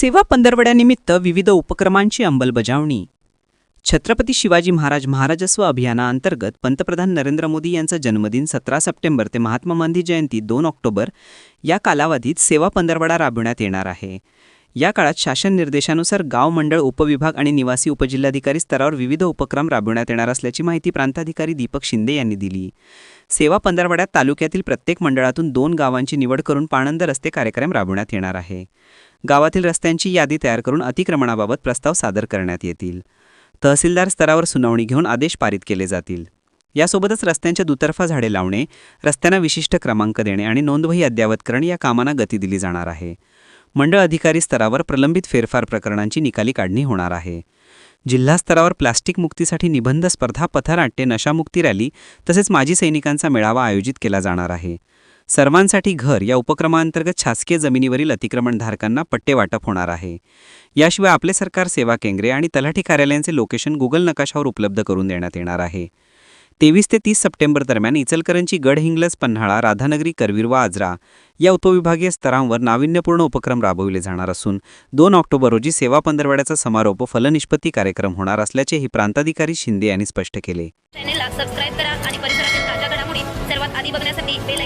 सेवा पंधरवड्यानिमित्त विविध उपक्रमांची अंमलबजावणी. छत्रपती शिवाजी महाराज महाराजस्व अभियानाअंतर्गत पंतप्रधान नरेंद्र मोदी यांचा जन्मदिन सतरा सप्टेंबर ते महात्मा गांधी जयंती दोन ऑक्टोबर या कालावधीत सेवा पंधरवडा राबविण्यात येणार आहे. या काळात शासन निर्देशानुसार गाव मंडळ उपविभाग आणि निवासी उपजिल्हाधिकारी स्तरावर विविध उपक्रम राबविण्यात येणार असल्याची माहिती प्रांताधिकारी दीपक शिंदे यांनी दिली. सेवा पंधरवड्यात तालुक्यातील प्रत्येक मंडळातून दोन गावांची निवड करून पाणंद रस्ते कार्यक्रम राबवण्यात येणार आहे. गावातील रस्त्यांची यादी तयार करून अतिक्रमणाबाबत प्रस्ताव सादर करण्यात येतील. तहसीलदार स्तरावर सुनावणी घेऊन आदेश पारित केले जातील. यासोबतच रस्त्यांच्या दुतर्फा झाडे लावणे रस्त्यांना विशिष्ट क्रमांक देणे आणि नोंदवही अद्ययावत करणे या कामांना गती दिली जाणार आहे. मंडळ अधिकारी स्तरावर प्रलंबित फेरफार प्रकरणांची निकाली काढणी होणार आहे. जिल्हा स्तरावर प्लास्टिक मुक्तीसाठी निबंध स्पर्धा पथनाट्ये नशामुक्ती रॅली तसेच माजी सैनिकांचा मेळावा आयोजित केला जाणार आहे. सर्वांसाठी घर या उपक्रमांतर्गत शासकीय जमिनीवरील अतिक्रमणधारकांना पट्टे वाटप होणार आहे. याशिवाय आपले सरकार सेवा केंद्रे आणि तलाठी कार्यालयांचे लोकेशन गुगल नकाशावर उपलब्ध करून देण्यात येणार आहे. तेवीस ते तीस सप्टेंबर दरम्यान इचलकरंजी गडहिंग्लज पन्हाळा राधानगरी करवीर व आजरा या उपविभागीय स्तरांवर नाविन्यपूर्ण उपक्रम राबविले जाणार असून दोन ऑक्टोबर रोजी सेवा पंधरवड्याचा समारोप फलनिष्पत्ती कार्यक्रम होणार असल्याचे ही प्रांताधिकारी शिंदे यांनी स्पष्ट केले. चॅनेलला सबस्क्राईब करा आणि परिसरातील ताज्या घडामोडी सर्वात आधी बघण्यासाठी बेल